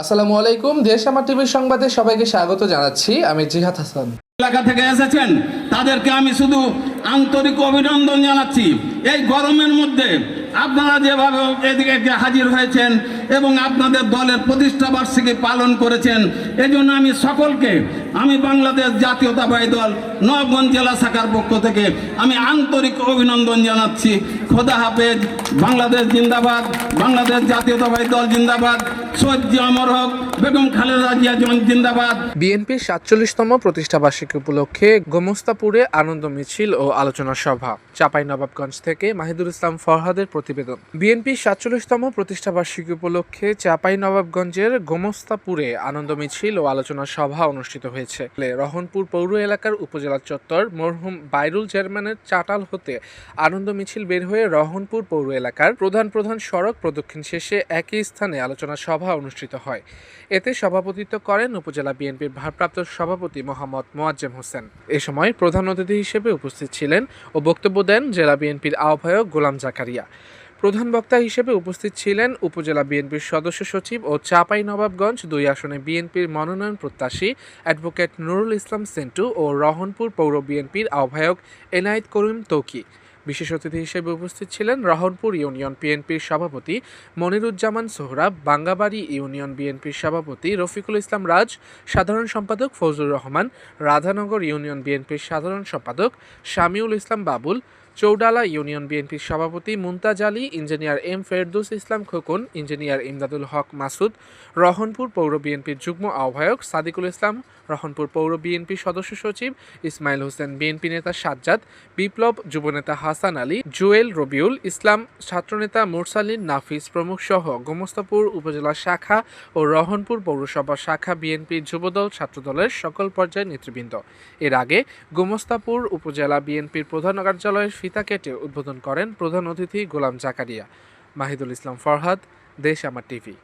আসসালামু আলাইকুম, দেশ আমার টিভির সংবাদে সবাইকে স্বাগত জানাচ্ছি। আমি জিহাদ হাসান। এলাকা থেকে এসেছেন, তাদেরকে আমি শুধু আন্তরিক অভিনন্দন জানাচ্ছি। এই গরমের মধ্যে আপনারা যেভাবে এদিকে হাজির হয়েছেন এবং আপনাদের দলের প্রতিষ্ঠা বার্ষিকী পালন করেছেন, এজন্য আমি সকলকে আমি বাংলাদেশ জাতীয়তাবাদী দল নবগঞ্জ জেলা শাখার পক্ষ থেকে আমি আন্তরিক অভিনন্দন জানাচ্ছি। খোদা হাফেজ, বাংলাদেশ জিন্দাবাদ, বাংলাদেশ জাতীয়তাবাদী দল জিন্দাবাদ, সৈয়দ অমর হক, বেগম খালেদা জিয়া জিন্দাবাদ। বিএনপির সাতচল্লিশতম প্রতিষ্ঠাবার্ষিকী উপলক্ষে গোমস্তাপুরে আনন্দ মিছিল ও আলোচনা সভা, চাপাই নবাবগঞ্জ থেকে মাহিদুল ইসলাম ফরহাদের প্রতিবেদন। বিএনপির সাতচল্লিশতম প্রতিষ্ঠাবার্ষিকী উপলক্ষে চাপাই নবাবগঞ্জের গোমস্তাপুরে আনন্দ মিছিল ও আলোচনা সভা অনুষ্ঠিত হয়েছে। রহনপুর পৌর এলাকার উপজেলা চত্বর মরহুম বাইরুল চেয়ারম্যানের চাটাল হতে আনন্দ মিছিল বের হয়ে রহনপুর পৌর এলাকার প্রধান প্রধান সড়ক প্রদক্ষিণ শেষে একই স্থানে আলোচনা সভা অনুষ্ঠিত হয়। এতে সভাপতিত্ব করেন উপজেলা বিএনপির ভারপ্রাপ্ত সভাপতি মোহাম্মদ মোয়াজ্জেম হোসেন। এ সময় প্রধান অতিথি হিসেবে উপস্থিত ছিলেন ও বক্তব্য দেন জেলা বিএনপির আহ্বায়ক গোলাম জাকারিয়া। প্রধান বক্তা হিসেবে উপস্থিত ছিলেন উপজেলা বিএনপির সদস্য সচিব ও চাপাই নবাবগঞ্জ দুই আসনে বিএনপির মনোনয়ন প্রত্যাশী অ্যাডভোকেট নুরুল ইসলাম সেন্টু ও রহনপুর পৌর বিএনপির আহ্বায়ক এনায়েত করিম তৌকি। বিশেষ অতিথি হিসেবে উপস্থিত ছিলেন রহনপুর ইউনিয়ন বিএনপির সভাপতি মনিরুজ্জামান সোহরাব বাঙ্গাবাড়ি ইউনিয়ন বিএনপির সভাপতি রফিকুল ইসলাম রাজ, সাধারণ সম্পাদক ফজলুর রহমান, রাধানগর ইউনিয়ন বিএনপির সাধারণ সম্পাদক শামিউল ইসলাম বাবুল চৌডালা ইউনিয়ন বিএনপির সভাপতি Mumtaz Ali, engineer M Ferdous Islam Khokon, engineer Imdadul Haque Masud, Rahanpur পৌর বিএনপির যুগ্ম আহ্বায়ক সাদিকুল ইসলাম, রহনপুর পৌর বিএনপির সদস্য সচিব ইসমাইল হোসেন, বিএনপি নেতা সাজ্জাদ, বিপ্লব যুবনেতা হাসান আলী, জুয়েল রবিউল ইসলাম, ছাত্রনেতা মুরসালিন নাফিস প্রমুখ সহ গোমস্তাপুর উপজেলা শাখা ও রহনপুর পৌরসভা শাখা বিএনপির যুবদল ছাত্রদলের সকল পর্যায়ের নেতৃবৃন্দ। এর আগে গোমস্তাপুর উপজেলা বিএনপির প্রধান কার্যালয়ের ফিতা কেটে উদ্বোধন করেন প্রধান অতিথি গোলাম জাকারিয়া। মাহিদুল ইসলাম ফরহাদ দেশ আমার টিভি।